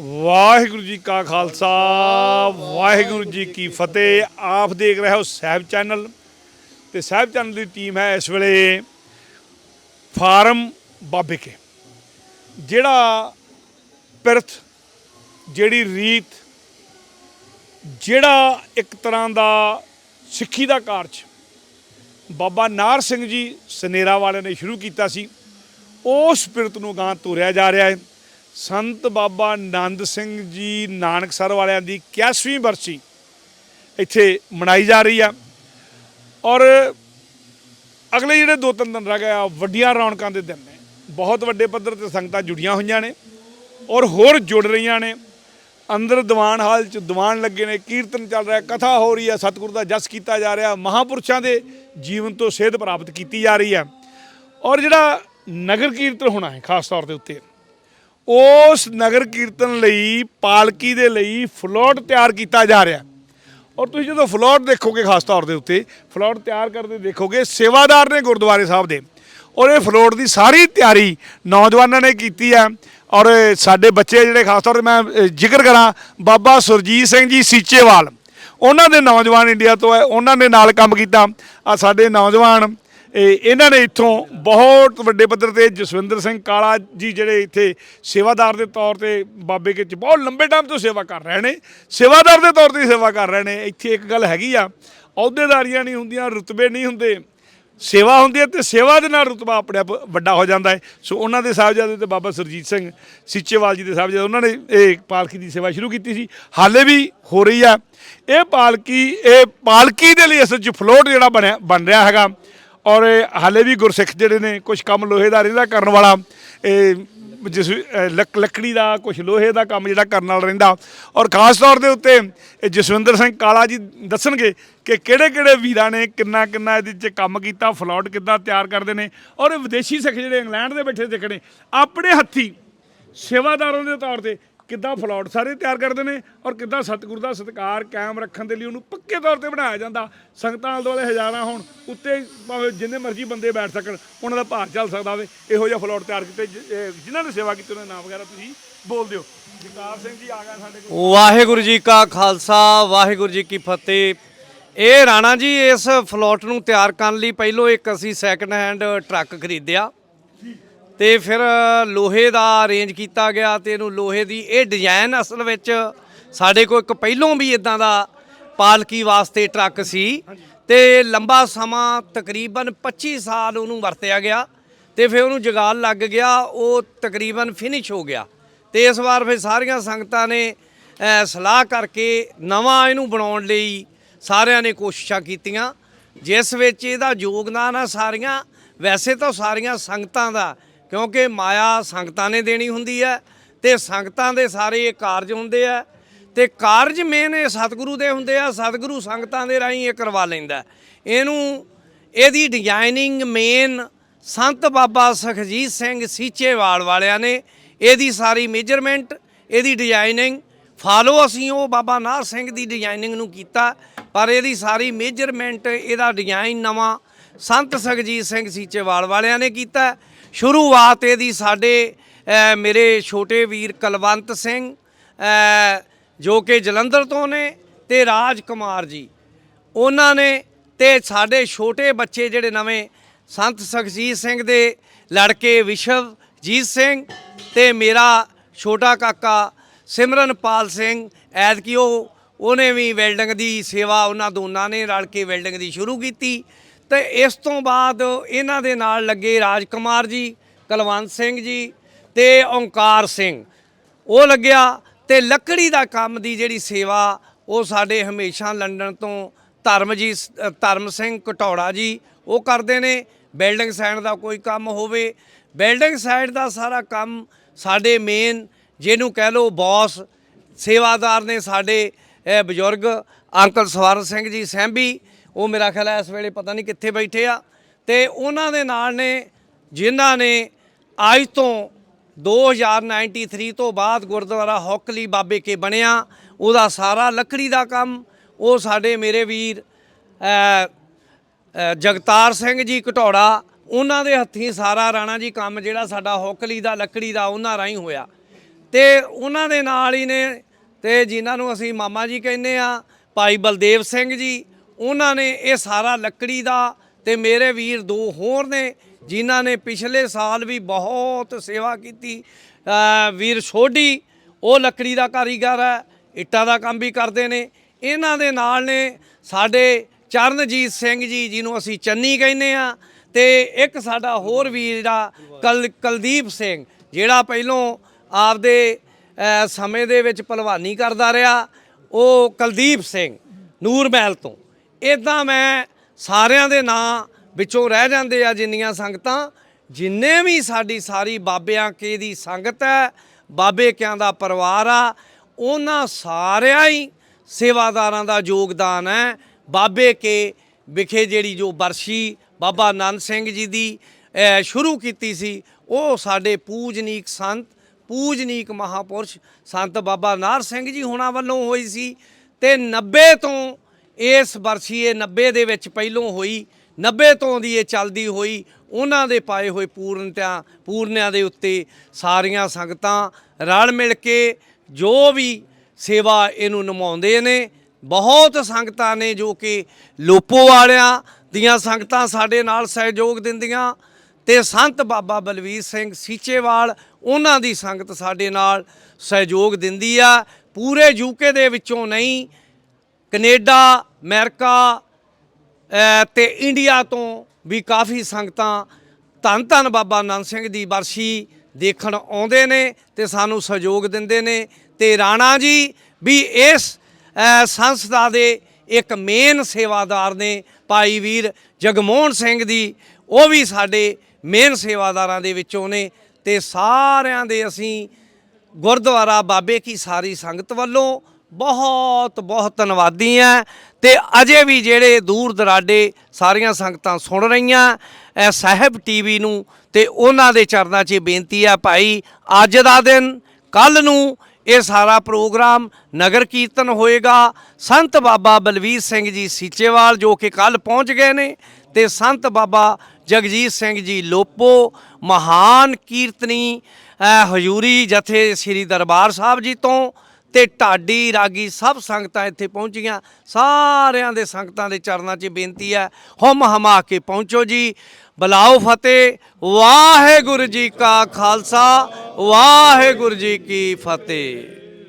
ਵਾਹਿਗੁਰੂ ਜੀ ਕਾ ਖਾਲਸਾ, ਵਾਹਿਗੁਰੂ ਜੀ ਕੀ ਫਤਿਹ। ਆਪ ਦੇਖ ਰਹੇ ਹੋ ਸਹਿਬ ਚੈਨਲ ਤੇ ਸਹਿਬ ਚੈਨਲ ਦੀ ਟੀਮ ਹੈ ਇਸ ਵੇਲੇ ਫਾਰਮ ਬਾਬੇ ਕੇ। ਜਿਹੜਾ ਪਿਰਥ, ਜਿਹੜੀ ਰੀਤ, ਜਿਹੜਾ ਇੱਕ ਤਰ੍ਹਾਂ ਦਾ ਸਿੱਖੀ ਦਾ ਕਾਰਜ, ਬਾਬਾ ਨਾਰ ਸਿੰਘ ਜੀ ਸਨੇਰਾ ਵਾਲਿਆਂ ਨੇ ਸ਼ੁਰੂ ਕੀਤਾ ਸੀ। ਉਸ ਪਿਰਤ ਨੂੰ ਗਾਂ ਤੋਰਿਆ ਜਾ ਰਿਹਾ ਹੈ। ਸੰਤ ਬਾਬਾ ਆਨੰਦ ਸਿੰਘ ਜੀ ਨਾਨਕਸਰ ਵਾਲਿਆਂ ਦੀ 81ਵੀਂ ਬਰਸੀ ਇੱਥੇ ਮਨਾਈ ਜਾ ਰਹੀ ਆ। ਔਰ ਅਗਲੇ ਜਿਹੜੇ ਦੋ ਤਿੰਨ ਦਿਨ ਰਹਿ ਗਏ ਆ, ਵੱਡੀਆਂ ਰੌਣਕਾਂ ਦੇ ਦਿਨ ਨੇ। ਬਹੁਤ ਵੱਡੇ ਪੱਧਰ ਤੇ ਸੰਗਤਾਂ ਜੁੜੀਆਂ ਹੋਈਆਂ ਨੇ ਔਰ ਹੋਰ ਜੁੜ ਰਹੀਆਂ ਨੇ। ਅੰਦਰ ਦੀਵਾਨ ਹਾਲ ਚ ਦੀਵਾਨ ਲੱਗੇ ਨੇ, ਕੀਰਤਨ ਚੱਲ ਰਿਹਾ, ਕਥਾ ਹੋ ਰਹੀ ਹੈ ਸਤਿਗੁਰੂ ਦਾ ਜਸ ਕੀਤਾ ਜਾ ਰਿਹਾ, ਮਹਾਪੁਰਸ਼ਾਂ ਦੇ ਜੀਵਨ ਤੋਂ ਸੇਧ ਪ੍ਰਾਪਤ ਕੀਤੀ ਜਾ ਰਹੀ ਹੈ ਔਰ ਜਿਹੜਾ ਨਗਰ ਕੀਰਤਨ ਹੋਣਾ ਹੈ, ਖਾਸ ਤੌਰ ਦੇ ਉੱਤੇ ਉਸ ਨਗਰ ਕੀਰਤਨ ਲਈ, ਪਾਲਕੀ ਦੇ ਲਈ ਫਲੋਟ ਤਿਆਰ ਕੀਤਾ ਜਾ ਰਿਹਾ। ਔਰ ਤੁਸੀਂ ਜਦੋਂ ਫਲੋਟ ਦੇਖੋਗੇ, ਖਾਸ ਤੌਰ ਦੇ ਉੱਤੇ, ਫਲੋਟ ਤਿਆਰ ਕਰਦੇ ਦੇਖੋਗੇ, ਸੇਵਾਦਾਰ ਨੇ ਗੁਰਦੁਆਰੇ ਸਾਹਿਬ ਦੇ। ਔਰ ਇਹ ਫਲੋਟ ਦੀ ਸਾਰੀ ਤਿਆਰੀ ਨੌਜਵਾਨਾਂ ਨੇ ਕੀਤੀ ਹੈ। ਔਰ ਸਾਡੇ ਬੱਚੇ ਜਿਹੜੇ, ਖਾਸ ਤੌਰ ਤੇ ਮੈਂ ਜ਼ਿਕਰ ਕਰਾਂ, ਬਾਬਾ ਸੁਰਜੀਤ ਸਿੰਘ ਜੀ ਸੀਚੇਵਾਲ। ਉਹਨਾਂ ਦੇ ਨੌਜਵਾਨ ਇੰਡੀਆ ਤੋਂ ਹੈ ਉਹਨਾਂ ਨੇ ਨਾਲ ਕੰਮ ਕੀਤਾ। ਆ ਸਾਡੇ ਨੌਜਵਾਨ ਇਹਨਾਂ ਨੇ ਇੱਥੋਂ ਬਹੁਤ ਵੱਡੇ ਪੱਧਰ ਤੇ ਜਸਵਿੰਦਰ ਸਿੰਘ ਕਾਲਾ ਜੀ ਜਿਹੜੇ ਇੱਥੇ ਸੇਵਾਦਾਰ ਦੇ ਤੌਰ ਤੇ ਬਾਬੇ ਕੇ ਚ ਬਹੁਤ ਲੰਬੇ ਟਾਈਮ ਤੋਂ ਸੇਵਾ ਕਰ ਰਹੇ ਨੇ। ਸੇਵਾਦਾਰ ਦੇ ਤੌਰ ਤੇ ਸੇਵਾ ਕਰ ਰਹੇ ਨੇ। ਇੱਥੇ ਇੱਕ ਗੱਲ ਹੈਗੀ ਆ, ਅਹੁਦੇਦਾਰੀਆਂ ਨਹੀਂ ਹੁੰਦੀਆਂ, ਰੁਤਬੇ ਨਹੀਂ ਹੁੰਦੇ। ਸੇਵਾ ਹੁੰਦੀ ਹੈ ਤੇ ਸੇਵਾ ਦੇ ਨਾਲ ਰੁਤਬਾ ਆਪਣੇ ਆਪ ਵੱਡਾ ਹੋ ਜਾਂਦਾ ਹੈ। ਸੋ ਉਹਨਾਂ ਦੇ ਸਾਹਿਬਜ਼ਾਦੇ ਤੇ ਬਾਬਾ ਸੁਰਜੀਤ ਸਿੰਘ ਸੀਚੇਵਾਲ ਜੀ ਦੇ ਸਾਹਿਬਜ਼ਾਦੇ, ਉਹਨਾਂ ਨੇ ਇਹ ਪਾਲਕੀ ਦੀ ਸੇਵਾ ਸ਼ੁਰੂ ਕੀਤੀ ਸੀ। ਹਾਲੇ ਵੀ ਹੋ ਰਹੀ ਆ। ਇਹ ਪਾਲਕੀ ਇਹ ਪਾਲਕੀ ਦੇ ਲਈ ਅਸਲ 'ਚ ਫਲੋਟ ਜਿਹੜਾ ਬਣਿਆ, ਬਣ ਰਿਹਾ ਹੈਗਾ। ਔਰ ਇਹ ਹਾਲੇ ਵੀ ਗੁਰਸਿੱਖ ਜਿਹੜੇ ਨੇ ਕੁਝ ਕੰਮ ਲੋਹੇ ਦਾ ਰਹਿੰਦਾ ਕਰਨ ਵਾਲਾ, ਇਹ ਜਿਸ ਲੱਕ, ਲੱਕੜੀ ਦਾ ਕੁਝ ਲੋਹੇ ਦਾ ਕੰਮ ਜਿਹੜਾ ਕਰਨ ਵਾਲਾ ਰਹਿੰਦਾ। ਔਰ ਖਾਸ ਤੌਰ ਦੇ ਉੱਤੇ ਇਹ ਜਸਵਿੰਦਰ ਸਿੰਘ ਕਾਲਾ ਜੀ ਦੱਸਣਗੇ ਕਿ ਕਿਹੜੇ ਕਿਹੜੇ ਵੀਰਾਂ ਨੇ ਕਿੰਨਾ ਕਿੰਨਾ ਇਹਦੇ 'ਚ ਕੰਮ ਕੀਤਾ, ਫਲੋਟ ਕਿੱਦਾਂ ਤਿਆਰ ਕਰਦੇ ਨੇ। ਔਰ ਇਹ ਵਿਦੇਸ਼ੀ ਸਿੱਖ ਜਿਹੜੇ ਇੰਗਲੈਂਡ ਦੇ ਬੈਠੇ ਸਿੱਖ ਆਪਣੇ ਹੱਥੀ ਸੇਵਾਦਾਰਾਂ ਦੇ ਤੌਰ ਤੇ ਕਿੱਦਾਂ ਫਲੋਟ ਸਾਰੇ ਤਿਆਰ ਕਰਦੇ ਨੇ ਔਰ ਕਿੱਦਾਂ ਸਤਿਗੁਰੂ ਦਾ ਸਤਿਕਾਰ ਕਾਇਮ ਰੱਖਣ ਦੇ ਲਈ ਉਹਨੂੰ ਪੱਕੇ ਤੌਰ ਤੇ ਬਣਾਇਆ ਜਾਂਦਾ। ਸੰਗਤਾਂ ਆਲੇ ਦੁਆਲੇ ਹਜ਼ਾਰਾਂ ਹੋਣ ਉੱਤੇ ਭਾਵੇਂ ਜਿੰਨੇ ਮਰਜ਼ੀ ਬੰਦੇ ਬੈਠ ਸਕਣ ਉਹਨਾਂ ਦਾ ਭਾਰ ਚੱਲ ਸਕਦਾ ਹੋਵੇ। ਇਹੋ ਜਿਹਾ ਫਲੋਟ ਤਿਆਰ ਕੀਤੇ ਜਿਨ੍ਹਾਂ ਨੇ ਸੇਵਾ ਕੀਤੀ ਉਹਨਾਂ ਦੇ ਨਾਮ ਵਗੈਰਾ ਤੁਸੀਂ ਬੋਲ ਦਿਓ। ਜਗਤਾਰ ਸਿੰਘ ਜੀ ਆ ਗਏ ਸਾਡੇ ਕੋਲ। ਵਾਹਿਗੁਰੂ ਜੀ ਕਾ ਖਾਲਸਾ ਵਾਹਿਗੁਰੂ ਜੀ ਕੀ ਫਤਿਹ। ਇਹ ਰਾਣਾ ਜੀ ਇਸ ਫਲੋਟ ਨੂੰ ਤਿਆਰ ਕਰਨ ਲਈ ਪਹਿਲੋਂ ਇੱਕ ਅਸੀਂ ਸੈਕੰਡ ਹੈਂਡ ਟਰੱਕ ਖਰੀਦਿਆ। ਤੇ ਫਿਰ ਲੋਹੇ ਦਾ ਅਰੇਂਜ ਕੀਤਾ ਗਿਆ ਤੇ ਇਹਨੂੰ ਲੋਹੇ ਦੀ ਇਹ ਡਿਜ਼ਾਈਨ ਅਸਲ ਵਿੱਚ ਸਾਡੇ ਕੋਲ ਇੱਕ ਪਹਿਲੋਂ ਵੀ ਇਦਾਂ ਦਾ ਪਾਲਕੀ ਵਾਸਤੇ ਟਰੱਕ ਸੀ ਤੇ ਲੰਬਾ ਸਮਾਂ ਤਕਰੀਬਨ 25 ਸਾਲ ਉਹਨੂੰ ਵਰਤਿਆ ਗਿਆ ਤੇ ਫਿਰ ਉਹਨੂੰ ਜਗਾਲ ਲੱਗ ਗਿਆ, ਉਹ ਤਕਰੀਬਨ ਫਿਨਿਸ਼ ਹੋ ਗਿਆ। ਤੇ ਇਸ ਵਾਰ ਫਿਰ ਸਾਰੀਆਂ ਸੰਗਤਾਂ ਨੇ ਸਲਾਹ ਕਰਕੇ ਨਵਾਂ ਇਹਨੂੰ ਬਣਾਉਣ ਲਈ ਸਾਰਿਆਂ ਨੇ ਕੋਸ਼ਿਸ਼ਾਂ ਕੀਤੀਆਂ। ਜਿਸ ਵਿੱਚ ਇਹਦਾ ਯੋਗਦਾਨ ਆ ਸਾਰੀਆਂ, ਵੈਸੇ ਤਾਂ ਸਾਰੀਆਂ ਸੰਗਤਾਂ ਦਾ ਕਿਉਂਕਿ ਮਾਇਆ ਸੰਗਤਾਂ ਨੇ ਦੇਣੀ ਹੁੰਦੀ ਹੈ ਤੇ ਸੰਗਤਾਂ ਦੇ ਸਾਰੇ ਇਹ ਕਾਰਜ ਹੁੰਦੇ ਆ ਤੇ ਕਾਰਜ ਮੇਨ ਇਹ ਸਤਿਗੁਰੂ ਦੇ ਹੁੰਦੇ ਆ, ਸਤਿਗੁਰੂ ਸੰਗਤਾਂ ਦੇ ਰਾਹੀਂ ਇਹ ਕਰਵਾ ਲੈਂਦਾ ਇਹਨੂੰ ਇਹਦੀ ਡਿਜ਼ਾਈਨਿੰਗ ਮੇਨ ਸੰਤ ਬਾਬਾ ਸੁਖਜੀਤ ਸਿੰਘ ਸੀਚੇਵਾਲ ਵਾਲਿਆਂ ਨੇ ਇਹਦੀ ਸਾਰੀ ਮੇਜਰਮੈਂਟ ਇਹਦੀ ਡਿਜ਼ਾਈਨਿੰਗ ਫਾਲੋ ਅਸੀਂ ਉਹ ਬਾਬਾ ਨਾਰ ਸਿੰਘ ਦੀ ਡਿਜ਼ਾਈਨਿੰਗ ਨੂੰ ਕੀਤਾ, ਪਰ ਇਹਦੀ ਸਾਰੀ ਮੇਜਰਮੈਂਟ ਇਹਦਾ ਡਿਜ਼ਾਈਨ ਨਵਾਂ ਸੰਤ ਸੁਖਜੀਤ ਸਿੰਘ ਸੀਚੇਵਾਲ ਵਾਲਿਆਂ ਨੇ ਕੀਤਾ ਸ਼ੁਰੂਆਤ ਇਹਦੀ ਸਾਡੇ ਮੇਰੇ ਛੋਟੇ ਵੀਰ ਕਲਵੰਤ ਸਿੰਘ ਜੋ ਕਿ ਜਲੰਧਰ ਤੋਂ ਨੇ ਤੇ ਰਾਜ ਕੁਮਾਰ ਜੀ। ਉਹਨਾਂ ਨੇ ਤੇ ਸਾਡੇ ਛੋਟੇ ਬੱਚੇ ਜਿਹੜੇ ਨਵੇਂ, ਸੰਤ ਸੁਖਜੀਤ ਸਿੰਘ ਦੇ ਲੜਕੇ ਵਿਸ਼ਵਜੀਤ ਸਿੰਘ ਤੇ ਮੇਰਾ ਛੋਟਾ ਕਾਕਾ ਸਿਮਰਨਪਾਲ ਸਿੰਘ, ਐਤਕੀ ਉਹ, ਉਹਨੇ ਵੀ ਵੈਲਡਿੰਗ ਦੀ ਸੇਵਾ ਉਹਨਾਂ ਦੋਨਾਂ ਨੇ ਰਲ ਕੇ ਵੈਲਡਿੰਗ ਦੀ ਸ਼ੁਰੂ ਕੀਤੀ। ਤੇ ਇਸ ਤੋਂ ਬਾਅਦ ਇਹਨਾਂ ਦੇ ਨਾਲ ਲੱਗੇ ਰਾਜ ਕੁਮਾਰ ਜੀ, ਕਲਵੰਤ ਸਿੰਘ ਜੀ ਤੇ ਓਂਕਾਰ ਸਿੰਘ। ਉਹ ਲੱਗਿਆ ਤੇ ਲੱਕੜੀ ਦਾ ਕੰਮ ਦੀ ਜਿਹੜੀ ਸੇਵਾ, ਉਹ ਸਾਡੇ ਹਮੇਸ਼ਾ ਲੰਡਨ ਤੋਂ ਧਰਮਜੀਤ ਧਰਮ ਸਿੰਘ ਕਟੌੜਾ ਜੀ, ਉਹ ਕਰਦੇ ਨੇ। ਬਿਲਡਿੰਗ ਸਾਈਡ ਦਾ ਕੋਈ ਕੰਮ ਹੋਵੇ। ਬਿਲਡਿੰਗ ਸਾਈਡ ਦਾ ਸਾਰਾ ਕੰਮ ਸਾਡੇ ਮੇਨ ਜਿਹਨੂੰ ਕਹਿ ਲਓ ਬੌਸ ਸੇਵਾਦਾਰ ਨੇ ਸਾਡੇ ਬਜ਼ੁਰਗ ਅੰਕਲ ਸਵਰਨ ਸਿੰਘ ਜੀ ਸੈਂਬੀ ਉਹ ਮੇਰਾ ਖਿਆਲ ਹੈ ਇਸ ਵੇਲੇ ਪਤਾ ਨਹੀਂ ਕਿੱਥੇ ਬੈਠੇ ਆ। ਤੇ ਉਹਨਾਂ ਦੇ ਨਾਲ ਨੇ, ਜਿਨ੍ਹਾਂ ਨੇ ਅੱਜ ਤੋਂ 2093 ਤੋਂ ਬਾਅਦ ਗੁਰਦੁਆਰਾ ਹੌਕਲੀ ਬਾਬੇ ਕੇ ਬਣਿਆ, ਉਹਦਾ ਸਾਰਾ ਲੱਕੜੀ ਦਾ ਕੰਮ। ਉਹ ਸਾਡੇ ਮੇਰੇ ਵੀਰ ਜਗਤਾਰ ਸਿੰਘ ਜੀ ਘਟੌੜਾ, ਉਹਨਾਂ ਦੇ ਹੱਥੀਂ ਸਾਰਾ ਰਾਣਾ ਜੀ ਕੰਮ ਜਿਹੜਾ ਸਾਡਾ ਹੌਕਲੀ ਦਾ, ਲੱਕੜੀ ਦਾ, ਉਹਨਾਂ ਰਾਹੀਂ ਹੋਇਆ। ਤੇ ਉਹਨਾਂ ਦੇ ਨਾਲ ਹੀ ਨੇ, ਤੇ ਜਿਨ੍ਹਾਂ ਨੂੰ ਅਸੀਂ ਮਾਮਾ ਜੀ ਕਹਿੰਦੇ ਆ, ਭਾਈ ਬਲਦੇਵ ਸਿੰਘ ਜੀ ਉਹਨਾਂ ਨੇ ਇਹ ਸਾਰਾ ਲੱਕੜੀ ਦਾ ਤੇ ਮੇਰੇ ਵੀਰ ਦੋ ਹੋਰ ਨੇ, ਜਿਨ੍ਹਾਂ ਨੇ ਪਿਛਲੇ ਸਾਲ ਵੀ ਬਹੁਤ ਸੇਵਾ ਕੀਤੀ। ਵੀਰ ਸੋਢੀ, ਉਹ ਲੱਕੜੀ ਦਾ ਕਾਰੀਗਰ ਹੈ, ਇੱਟਾਂ ਦਾ ਕੰਮ ਵੀ ਕਰਦੇ ਨੇ। ਇਹਨਾਂ ਦੇ ਨਾਲ ਨੇ ਸਾਡੇ ਚਰਨਜੀਤ ਸਿੰਘ ਜੀ, ਜਿਹਨੂੰ ਅਸੀਂ ਚੰਨੀ ਕਹਿੰਦੇ ਆ ਤੇ ਇੱਕ ਸਾਡਾ ਹੋਰ ਵੀਰ ਦਾ ਕਲ, ਕੁਲਦੀਪ ਸਿੰਘ, ਜਿਹੜਾ ਪਹਿਲੋਂ ਆਪਦੇ ਸਮੇਂ ਦੇ ਵਿੱਚ ਭਲਵਾਨੀ ਕਰਦਾ ਰਿਹਾ, ਉਹ ਕੁਲਦੀਪ ਸਿੰਘ, ਨੂਰ ਮਹਿਲ ਤੋਂ। ਇਦਾਂ ਮੈਂ ਸਾਰਿਆਂ ਦੇ ਨਾਂ ਵਿੱਚੋਂ ਰਹਿ ਜਾਂਦੇ ਆ ਜਿੰਨੀਆਂ ਸੰਗਤਾਂ। ਜਿੰਨੇ ਵੀ ਸਾਡੀ ਸਾਰੀ ਬਾਬਿਆਂ ਕੇ ਦੀ ਸੰਗਤ ਹੈ, ਬਾਬੇ ਕਿਆਂ ਦਾ ਪਰਿਵਾਰ ਆ, ਉਹਨਾਂ ਸਾਰਿਆਂ ਹੀ ਸੇਵਾਦਾਰਾਂ ਦਾ ਯੋਗਦਾਨ ਹੈ। ਬਾਬੇ ਕੇ ਵਿਖੇ ਜਿਹੜੀ ਜੋ ਬਰਸ਼ੀ ਬਾਬਾ ਨੰਦ ਸਿੰਘ ਜੀ ਦੀ ਸ਼ੁਰੂ ਕੀਤੀ ਸੀ, ਉਹ ਸਾਡੇ ਪੂਜਨੀਕ ਸੰਤ, ਪੂਜਨੀਕ ਮਹਾਪੁਰਸ਼ ਸੰਤ ਬਾਬਾ ਨਾਰ ਸਿੰਘ ਜੀ ਹੋਣਾ ਵੱਲੋਂ ਹੋਈ ਸੀ ਤੇ 90 ਤੋਂ ਇਸ ਵਰਸ਼ੀਏ ਇਹ 90 ਦੇ ਵਿੱਚ ਪਹਿਲੋਂ ਹੋਈ 90 ਤੋਂ ਦੀ ਇਹ ਚੱਲਦੀ ਹੋਈ, ਉਹਨਾਂ ਦੇ ਪਾਏ ਹੋਏ ਪੂਰਨਤਿਆਂ, ਪੂਰਨਿਆਂ ਦੇ ਉੱਤੇ ਸਾਰੀਆਂ ਸੰਗਤਾਂ ਰਲ ਮਿਲ ਕੇ ਜੋ ਵੀ ਸੇਵਾ ਇਹਨੂੰ ਨਿਭਾਉਂਦੇ ਨੇ, ਬਹੁਤ ਸੰਗਤਾਂ ਨੇ ਜੋ ਕਿ ਲੋਪੋ ਵਾਲਿਆਂ ਦੀਆਂ ਸੰਗਤਾਂ ਸਾਡੇ ਨਾਲ ਸਹਿਯੋਗ ਦਿੰਦੀਆਂ ਤੇ ਸੰਤ ਬਾਬਾ ਬਲਵੀਰ ਸਿੰਘ ਸੀਚੇਵਾਲ ਉਹਨਾਂ ਦੀ ਸੰਗਤ ਸਾਡੇ ਨਾਲ ਸਹਿਯੋਗ ਦਿੰਦੀ ਆ। ਪੂਰੇ ਯੂਕੇ ਦੇ ਵਿੱਚੋਂ ਨਹੀਂ, ਕੈਨੇਡਾ ਅਮਰੀਕਾ ਅ, ਤੇ ਇੰਡੀਆ ਤੋਂ ਵੀ ਕਾਫੀ ਸੰਗਤਾਂ ਧੰਨ ਧੰਨ ਬਾਬਾ ਨੰਦ ਸਿੰਘ ਦੀ ਵਰਸ਼ੀ ਦੇਖਣ ਆਉਂਦੇ ਨੇ ਤੇ ਸਾਨੂੰ ਸਹਿਯੋਗ ਦਿੰਦੇ ਨੇ। ਤੇ ਰਾਣਾ ਜੀ ਵੀ ਇਸ ਸੰਸਥਾ ਦੇ ਇੱਕ ਮੇਨ ਸੇਵਾਦਾਰ ਨੇ ਭਾਈ ਵੀਰ ਜਗਮੋਹਨ ਸਿੰਘ ਦੀ। ਉਹ ਵੀ ਸਾਡੇ ਮੇਨ ਸੇਵਾਦਾਰਾਂ ਦੇ ਵਿੱਚੋਂ ਨੇ ਤੇ ਸਾਰਿਆਂ ਦੇ ਅਸੀਂ ਗੁਰਦੁਆਰਾ ਬਾਬੇ ਕੀ ਸਾਰੀ ਸੰਗਤ ਵੱਲੋਂ ਬਹੁਤ ਬਹੁਤ ਧੰਨਵਾਦੀ ਆ ਤੇ ਅਜੇ ਵੀ ਜਿਹੜੇ ਦੂਰ ਦਰਾਡੇ ਸਾਰੀਆਂ ਸੰਗਤਾਂ ਸੁਣ ਰਹੀਆਂ, ਇਹ ਸਾਹਿਬ ਟੀਵੀ ਨੂੰ ਤੇ ਉਹਨਾਂ ਦੇ ਚਰਨਾਂ 'ਚ ਇਹ ਬੇਨਤੀ ਆ ਭਾਈ, ਅੱਜ ਦਾ ਦਿਨ ਕੱਲ ਨੂੰ ਇਹ ਸਾਰਾ ਪ੍ਰੋਗਰਾਮ ਨਗਰ ਕੀਰਤਨ ਹੋਏਗਾ। ਸੰਤ ਬਾਬਾ ਬਲਵੀਰ ਸਿੰਘ ਜੀ ਸੀਚੇਵਾਲ ਜੋ ਕਿ ਕੱਲ ਪਹੁੰਚ ਗਏ ਨੇ ਤੇ ਸੰਤ ਬਾਬਾ ਜਗਜੀਤ ਸਿੰਘ ਜੀ ਲੋਪੋ, ਮਹਾਨ ਕੀਰਤਨੀ ਹਜ਼ੂਰੀ ਜਥੇ ਸ੍ਰੀ ਦਰਬਾਰ ਸਾਹਿਬ ਜੀ ਤੋਂ ਤੇ ਢਾਡੀ, ਰਾਗੀ ਸਭ ਸੰਗਤਾਂ ਇੱਥੇ ਪਹੁੰਚੀਆਂ। ਸਾਰਿਆਂ ਦੇ ਸੰਗਤਾਂ ਦੇ ਚਰਨਾਂ 'ਚ ਬੇਨਤੀ ਹੈ, ਹਮ ਹਮਾ ਕੇ ਪਹੁੰਚੋ ਜੀ। ਬਲਾਓ ਫਤਿਹ। ਵਾਹਿਗੁਰੂ ਜੀ ਕਾ ਖਾਲਸਾ, ਵਾਹਿਗੁਰੂ ਜੀ ਕੀ ਫਤਿਹ।